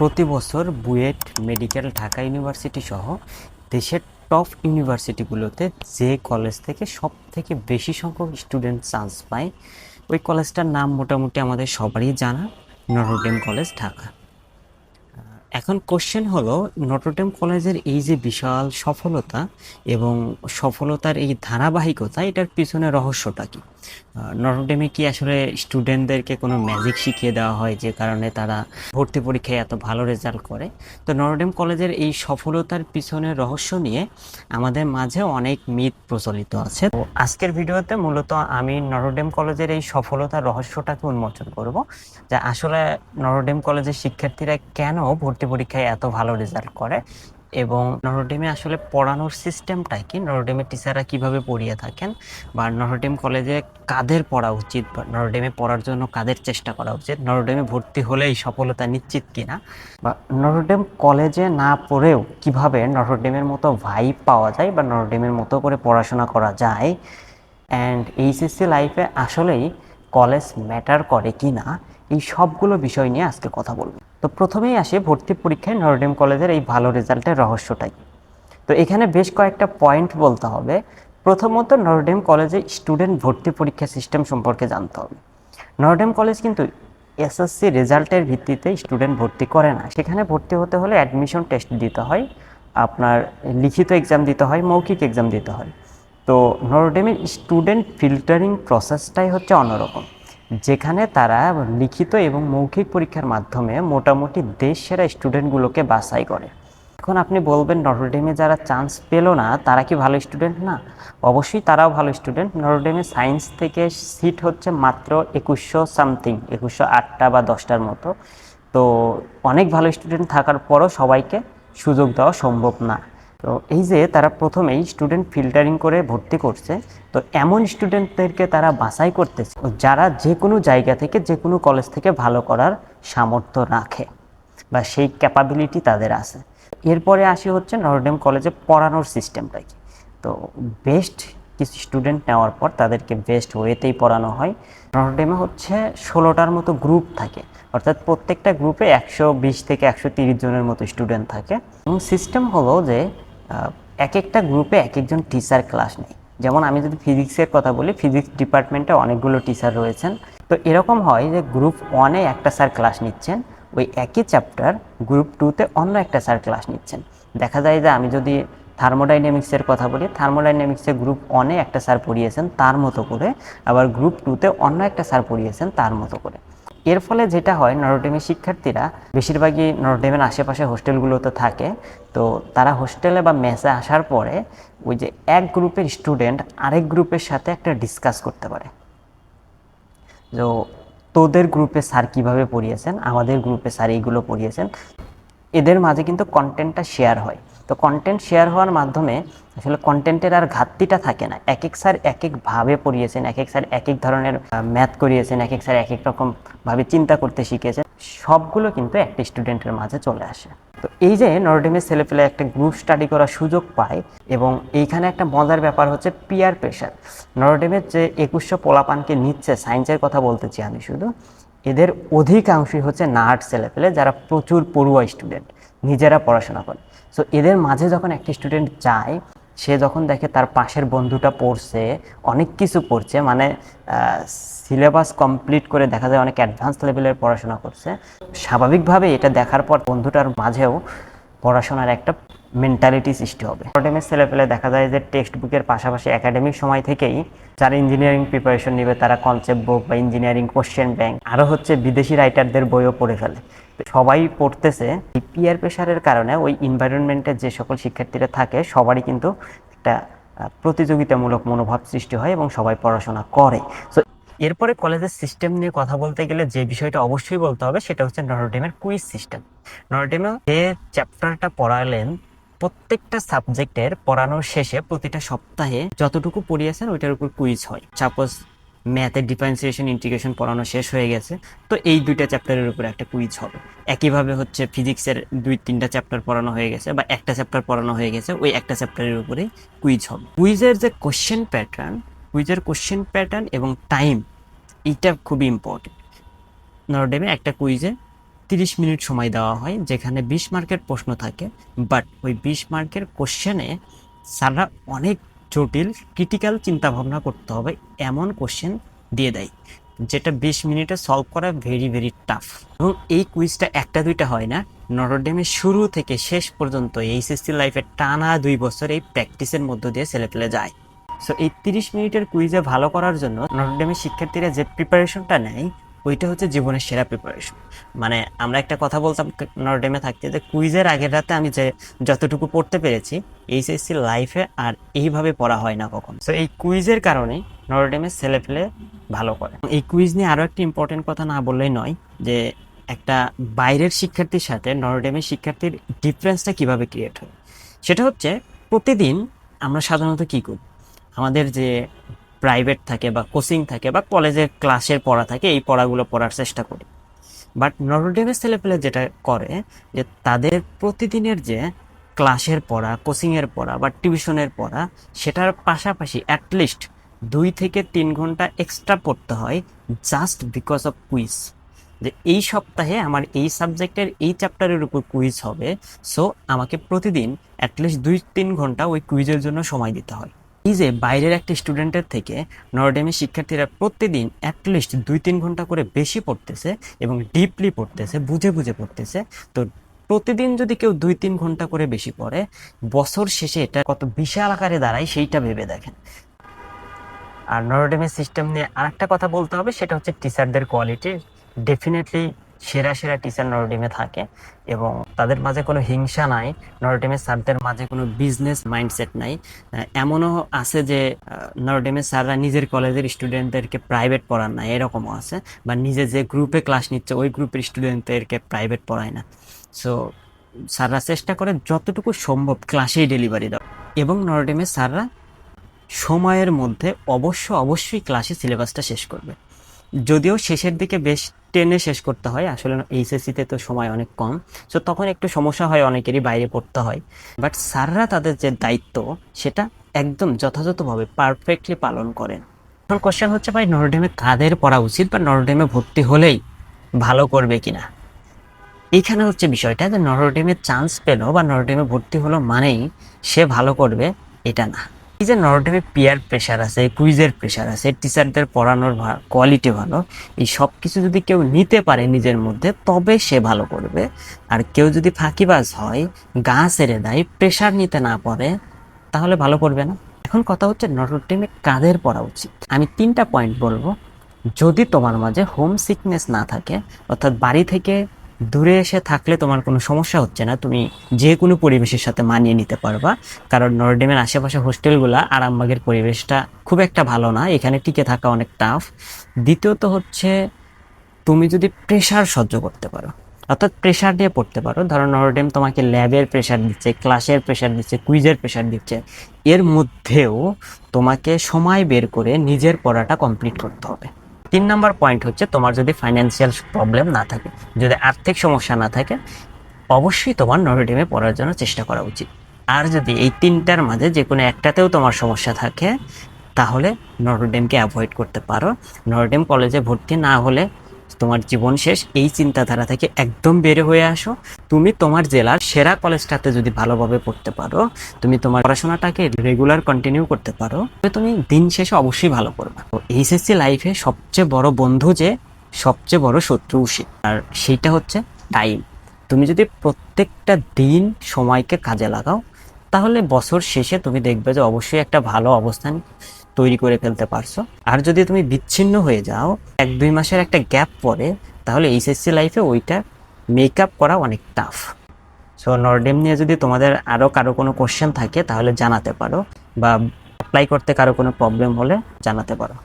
প্রতি বছর BUET medical, Dhaka university সহ দেশের টপ ইউনিভার্সিটিগুলোতে যে কলেজ থেকে সব থেকে বেশি সংখ্যক স্টুডেন্ট চান্স পায়, ওই কলেজটার নাম মোটামুটি আমাদের সবারই জানা, নটরডেম কলেজ, ঢাকা। এখন কোশ্চেন হলো, নটরডেম কলেজের এই যে বিশাল সফলতা এবং সফলতার এই ধারাবাহিকতা, এটার পিছনে রহস্যটা কি? নটরডেমে কি আসলে স্টুডেন্টদেরকে কোনো ম্যাজিক শিখিয়ে দেওয়া হয় যে কারণে তারা ভর্তি পরীক্ষায় এত ভালো রেজাল্ট করে? তো নটরডেম কলেজের এই সফলতার পিছনে রহস্য নিয়ে আমাদের মাঝে অনেক মিথ প্রচলিত আছে। তো আজকের ভিডিওতে মূলত আমি নটরডেম কলেজের এই সফলতার রহস্যটাকে উন্মোচন করব, যে আসলে নটরডেম কলেজের শিক্ষার্থীরা কেন ভর্তি পরীক্ষায় এত ভালো রেজাল্ট করে? এবং নরডেমে আসলে পড়ানোর সিস্টেমটা কি? নরডেমের টিচাররা কীভাবে পড়িয়ে থাকেন? বা নরডেম কলেজে কাদের পড়া উচিত? বা নরডেমে পড়ার জন্য কাদের চেষ্টা করা উচিত? নরডেমে ভর্তি হলেই সফলতা নিশ্চিত কিনা? বা নরডেম কলেজে না পড়েও কীভাবে নরডেমের মতো ভাইব পাওয়া যায়? বা নরডেমের মতো করে পড়াশোনা করা যায়? অ্যান্ড এইচএসসি লাইফে আসলেই কলেজ ম্যাটার করে কি না এই সবগুলো বিষয় নিয়ে আজকে কথা বলব। তো প্রথমেই আসে ভর্তি পরীক্ষায় নরডেম কলেজের এই ভালো রেজাল্টের রহস্যটাই। তো এখানে বেশ কয়েকটা পয়েন্ট বলতে হবে। প্রথমত নরডেম কলেজে স্টুডেন্ট ভর্তি পরীক্ষা সিস্টেম সম্পর্কে জানতে হবে। নরডেম কলেজ কিন্তু এসএসসি রেজাল্টের ভিত্তিতে স্টুডেন্ট ভর্তি করে না। সেখানে ভর্তি হতে হলে অ্যাডমিশন টেস্ট দিতে হয়, আপনার লিখিত এক্সাম দিতে হয়, মৌখিক এক্সাম দিতে হয়। তো নরডেমের স্টুডেন্ট ফিল্টারিং প্রসেসটাই হচ্ছে অন্যরকম। যেখানে তারা লিখিত এবং মৌখিক পরীক্ষার মাধ্যমে মোটামুটি দেশ সেরা স্টুডেন্টগুলোকে বাছাই করে। এখন আপনি বলবেন, নটরডেমে যারা চান্স পেল না, তারা কি ভালো স্টুডেন্ট? না, অবশ্যই তারাও ভালো স্টুডেন্ট। নটরডেমে সায়েন্স থেকে সিট হচ্ছে মাত্র একুশশো সামথিং, একুশশো আটটা বা দশটার মতো। তো অনেক ভালো স্টুডেন্ট থাকার পরও সবাইকে সুযোগ দেওয়া সম্ভব না। তো এই যে তারা প্রথমেই স্টুডেন্ট ফিল্টারিং করে ভর্তি করছে, তো এমন স্টুডেন্টদেরকে তারা বাছাই করতেছে যারা যে কোনো জায়গা থেকে যে কোনো কলেজ থেকে ভালো করার সামর্থ্য রাখে বা সেই ক্যাপাবিলিটি তাদের আছে। এরপরে আসি হচ্ছে নরডেম কলেজে পড়ানোর সিস্টেমটা কি। তো বেস্ট কিছু স্টুডেন্ট নেওয়ার পর তাদেরকে বেস্ট ওয়েতেই পড়ানো হয়। নরডেমে হচ্ছে ষোলোটার মতো গ্রুপ থাকে, অর্থাৎ প্রত্যেকটা গ্রুপে একশো বিশ থেকে একশো তিরিশ জনের মতো স্টুডেন্ট থাকে। এবং সিস্টেম হলো যে এক একটা গ্রুপে এক একজন টিচার ক্লাস নেয় যেমন আমি যদি ফিজিক্সের কথা বলি ফিজিক্স ডিপার্টমেন্টে অনেকগুলো টিচার রয়েছেন। তো এরকম হয় যে গ্রুপ ওয়ানে একটা স্যার ক্লাস নিচ্ছেন, ওই একই চ্যাপ্টার গ্রুপ টুতে অন্য একটা স্যার ক্লাস নিচ্ছেন। দেখা যায় যে আমি যদি থার্মোডাইনামিক্সের কথা বলি থার্মোডাইনামিক্সে গ্রুপ ওয়ানে একটা স্যার পড়িয়েছেন তার মতো করে, আবার গ্রুপ টুতে অন্য একটা স্যার পড়িয়েছেন তার মতো করে। এর ফলে যেটা হয় নরডেমের শিক্ষার্থীরা বেশিরভাগই নরডেমের আশেপাশে হোস্টেলগুলোতে থাকে। তো তারা হোস্টেলে বা মেসে আসার পরে ওই যে এক গ্রুপের স্টুডেন্ট আরেক গ্রুপের সাথে একটা ডিসকাস করতে পারে। তো তোদের গ্রুপে স্যার কীভাবে পড়িয়েছেন? আমাদের গ্রুপে স্যার এইগুলো পড়িয়েছেন। এদের মাঝে কিন্তু কন্টেন্টটা শেয়ার হয়। তো কন্টেন্ট শেয়ার হওয়ার মাধ্যমে আসলে কন্টেন্টের আর ঘাটতিটা থাকে না। এক এক স্যার এক একভাবে পড়িয়েছেন, এক এক স্যার এক এক ধরনের ম্যাথ করিয়েছেন, এক এক স্যার এক এক রকম ভাবে চিন্তা করতে শিখিয়েছেন সবগুলো কিন্তু একটা স্টুডেন্টের মাঝে চলে আসে। তো এই যে নরডেমের ছেলেপেলে একটা গ্রুপ স্টাডি করার সুযোগ পায় এবং এইখানে একটা মজার ব্যাপার হচ্ছে পিয়ার প্রেশার নরডেমের যে একুশশো পোলাপানকে নিচ্ছে সায়েন্সের কথা বলতেছি আমি শুধু, এদের অধিকাংশই হচ্ছে নার্ড ছেলেপেলে যারা প্রচুর পড়ুয়া স্টুডেন্ট নিজেরা পড়াশোনা করে। সো এদের মাঝে যখন একটি স্টুডেন্ট যায়, সে যখন দেখে তার পাশের বন্ধুটা পড়ছে, অনেক কিছু পড়ছে মানে সিলেবাস কমপ্লিট করে দেখা যায় অনেক অ্যাডভান্স লেভেলের পড়াশোনা করছে। স্বাভাবিকভাবে এটা দেখার পর বন্ধুটার মাঝেও পড়াশোনার একটা মেন্টালিটি সৃষ্টি হবে। একাডেমিক ছেলেপেলে দেখা যায় যে টেক্সট বুকের পাশাপাশি একাডেমিক সময় থেকেই যারা ইঞ্জিনিয়ারিং প্রিপারেশন নেবে, তারা কনসেপ্ট বুক বা ইঞ্জিনিয়ারিং কোশ্চেন ব্যাংক আরও হচ্ছে বিদেশি রাইটারদের বইও পড়ে ফেলে। সবাই পড়তেছে পিয়ার প্রেশারের কারণে ওই এনভায়রনমেন্টে যে সকল শিক্ষার্থীরা থাকে, সবারই কিন্তু একটা প্রতিযোগিতামূলক মনোভাব সৃষ্টি হয় এবং সবাই পড়াশোনা করে। সো এরপরে কলেজের সিস্টেম নিয়ে কথা বলতে গেলে যে বিষয়টা অবশ্যই বলতে হবে, সেটা হচ্ছে নরডেমের কুইজ সিস্টেম নরডেমে যে চ্যাপ্টারটা পড়ালেন প্রত্যেকটা সাবজেক্টের পড়ানোর শেষে প্রতিটা সপ্তাহে যতটুকু পড়িয়েছেন ওইটার উপর কুইজ হয়। সাপোজ ম্যাথের ডিফারেন্সিয়েশন ইন্টিগ্রেশন পড়ানো শেষ হয়ে গেছে, তো এই দুইটা চ্যাপ্টারের উপর একটা কুইজ হবে। একইভাবে হচ্ছে ফিজিক্সের দুই, তিনটা চ্যাপ্টার পড়ানো হয়ে গেছে বা একটা চ্যাপ্টার পড়ানো হয়ে গেছে, ওই একটা চ্যাপ্টারের উপরে কুইজ হবে। কুইজের যে কোশ্চেন প্যাটার্ন কুইজের কোশ্চেন প্যাটার্ন এবং টাইম এইটা খুবই ইম্পর্টেন্ট নরডেমে একটা কুইজে তিরিশ মিনিট সময় দেওয়া হয়, যেখানে বিশ মার্কের প্রশ্ন থাকে। বাট ওই বিশ মার্কের কোশ্চেনে স্যাররা অনেক জটিল ক্রিটিক্যাল চিন্তা ভাবনা করতে হবে, এমন কোশ্চেন দিয়ে দেয়, যেটা বিশ মিনিটে সলভ করা ভেরি ভেরি টাফ এবং এই কুইজটা একটা, দুইটা হয় না নটরডেমের শুরু থেকে শেষ পর্যন্ত এইচএসসি লাইফে টানা দুই বছর এই প্র্যাকটিসের মধ্য দিয়ে ছেলে পেলে যায়। সো এই তিরিশ মিনিটের কুইজে ভালো করার জন্য নটরডেমের শিক্ষার্থীরা যে প্রিপারেশনটা নেয় ওইটা হচ্ছে জীবনের সেরা প্রিপারেশন মানে আমরা একটা কথা বলতাম নরডেমে থাকতে যে কুইজের আগের রাতে আমি যে যতটুকু পড়তে পেরেছি, এইচএসসি লাইফে আর এইভাবে পড়া হয় না কখন। সো এই কুইজের কারণে নটরডেমের ছেলে পেলে ভালো করে। এই কুইজ নিয়ে আরও একটা ইম্পর্টেন্ট কথা না বললেই নয় যে একটা বাইরের শিক্ষার্থীর সাথে নরডেমের শিক্ষার্থীর ডিফারেন্সটা কীভাবে ক্রিয়েট হয়। সেটা হচ্ছে প্রতিদিন আমরা সাধারণত কী করি? আমাদের যে প্রাইভেট থাকে বা কোচিং থাকে বা কলেজের ক্লাসের পড়া থাকে, এই পড়াগুলো পড়ার চেষ্টা করি। বাট নটরডেমের ছেলেপেলে যেটা করে, যে তাদের প্রতিদিনের যে ক্লাসের পড়া কোচিংয়ের পড়া বা টিউশনের পড়া, সেটার পাশাপাশি অ্যাটলিস্ট দুই থেকে তিন ঘণ্টা এক্সট্রা পড়তে হয় জাস্ট বিকজ অফ কুইজ যে এই সপ্তাহে আমার এই সাবজেক্টের এই চ্যাপ্টারের উপর কুইজ হবে সো আমাকে প্রতিদিন অ্যাটলিস্ট দুই তিন ঘণ্টা ওই কুইজের জন্য সময় দিতে হয়। এই যে বাইরের একটা স্টুডেন্টের থেকে নরডেমের শিক্ষার্থীরা প্রতিদিন অ্যাটলিস্ট দুই তিন ঘণ্টা করে বেশি পড়তেছে এবং ডিপলি পড়তেছে, বুঝে বুঝে পড়তেছে। তো প্রতিদিন যদি কেউ দুই তিন ঘণ্টা করে বেশি পড়ে, বছর শেষে এটা কত বিশাল আকারে দাঁড়ায় সেইটা ভেবে দেখেন। আর নরডেমের সিস্টেম নিয়ে আরেকটা কথা বলতে হবে, সেটা হচ্ছে টিচারদের কোয়ালিটি ডেফিনেটলি সেরা সেরা টিচার নরডিমে থাকে এবং তাদের মাঝে কোনো হিংসা নাই। নরডিমের স্যারদের মাঝে কোনো বিজনেস মাইন্ডসেট নাই। এমনও আছে যে নরডিমের স্যাররা নিজের কলেজের স্টুডেন্টদেরকে প্রাইভেট পড়ান না, এরকমও আছে। বা নিজে যে গ্রুপে ক্লাস নিচ্ছে, ওই গ্রুপের স্টুডেন্টদেরকে প্রাইভেট পড়ায় না। সো স্যাররা চেষ্টা করে যতটুকু সম্ভব ক্লাসেই ডেলিভারি দেওয়া। এবং নরডিমের স্যাররা সময়ের মধ্যে অবশ্য অবশ্যই ক্লাসে সিলেবাসটা শেষ করবে। যদিও শেষের দিকে বেশ টেনে শেষ করতে হয়। আসলে এইচএসসিতে তো সময় অনেক কম। সো তখন একটু সমস্যা হয় অনেকেরই বাইরে পড়তে হয়। বাট স্যাররা তাদের যে দায়িত্ব, সেটা একদম যথাযথভাবে পারফেক্টলি পালন করেন। এখন কোশ্চেন হচ্ছে, ভাই নরডেমে কাদের পড়া উচিত বা নরডেমে ভর্তি হলেই ভালো করবে কিনা? এইখানে হচ্ছে বিষয়টা যে নরডেমে চান্স পেল বা নরডেমে ভর্তি হলো মানেই সে ভালো করবে এটা না। এই যে নরডেমে পিয়ার প্রেশার আছে কুইজের প্রেশার আছে টিচারদের পড়ানোর কোয়ালিটি ভালো, এই সব কিছু যদি কেউ নিতে পারে নিজের মধ্যে, তবে সে ভালো করবে। আর কেউ যদি ফাঁকিবাজ হয়, গা ছেড়ে দেয় প্রেশার নিতে না পারে, তাহলে ভালো করবে না। এখন কথা হচ্ছে নরডেমে কাদের পড়া উচিত? আমি তিনটা পয়েন্ট বলব। যদি তোমার মাঝে হোম সিকনেস না থাকে, অর্থাৎ বাড়ি থেকে দূরে এসে থাকলে তোমার কোনো সমস্যা হচ্ছে না। তুমি যে কোনো পরিবেশের সাথে মানিয়ে নিতে পারবা। কারণ নরডেমের আশেপাশে হোস্টেলগুলো আরামবাগের পরিবেশটা খুব একটা ভালো না। এখানে টিকে থাকা অনেক টাফ দ্বিতীয়ত হচ্ছে, তুমি যদি প্রেশার সহ্য করতে পারো, অর্থাৎ প্রেশার দিয়ে পড়তে পারো। ধরো নরডেম তোমাকে ল্যাবের প্রেশার দিচ্ছে, ক্লাসের প্রেশার দিচ্ছে কুইজের প্রেশার দিচ্ছে। এর মধ্যেও তোমাকে সময় বের করে নিজের পড়াটা কমপ্লিট করতে হবে। তিন নাম্বার পয়েন্ট হচ্ছে তোমার যদি ফাইন্যান্সিয়াল প্রবলেম না থাকে, যদি আর্থিক সমস্যা না থাকে, অবশ্যই তোমার নরডেমে পড়ার জন্য চেষ্টা করা উচিত। আর যদি এই তিনটার মাঝে যে কোনো একটাতেও তোমার সমস্যা থাকে, তাহলে নরডেমকে অ্যাভয়েড করতে পারো। নরডেম কলেজে ভর্তি না হলে তোমার জীবন শেষ, এই চিন্তাধারা থেকে একদম বের হয়ে আসো। তুমি তোমার জেলার সেরা কলেজটাতে যদি ভালোভাবে পড়তে পারো, তুমি তোমার পড়াশোনাটাকে রেগুলার কন্টিনিউ করতে পারো, তবে তুমি দিন শেষে অবশ্যই ভালো করবে তো এইচএসসি লাইফে সবচেয়ে বড় বন্ধু যে, সবচেয়ে বড় শত্রু সে। আর সেইটা হচ্ছে টাইম তুমি যদি প্রত্যেকটা দিন সময়কে কাজে লাগাও, তাহলে বছর শেষে তুমি দেখবে যে অবশ্যই একটা ভালো অবস্থান তৈরি করে ফেলতে পারছ। আর যদি তুমি বিচ্ছিন্ন হয়ে যাও, এক দুই মাসের একটা গ্যাপ পরে, তাহলে এইচএসসি লাইফে ওইটা মেকআপ করা অনেক টাফ। সো নর্ডেম নিয়ে যদি তোমাদের আরও কারও কোনো কোশ্চেন থাকে, তাহলে জানাতে পারো বা অ্যাপ্লাই করতে কারও কোনো প্রবলেম হলে জানাতে পারো।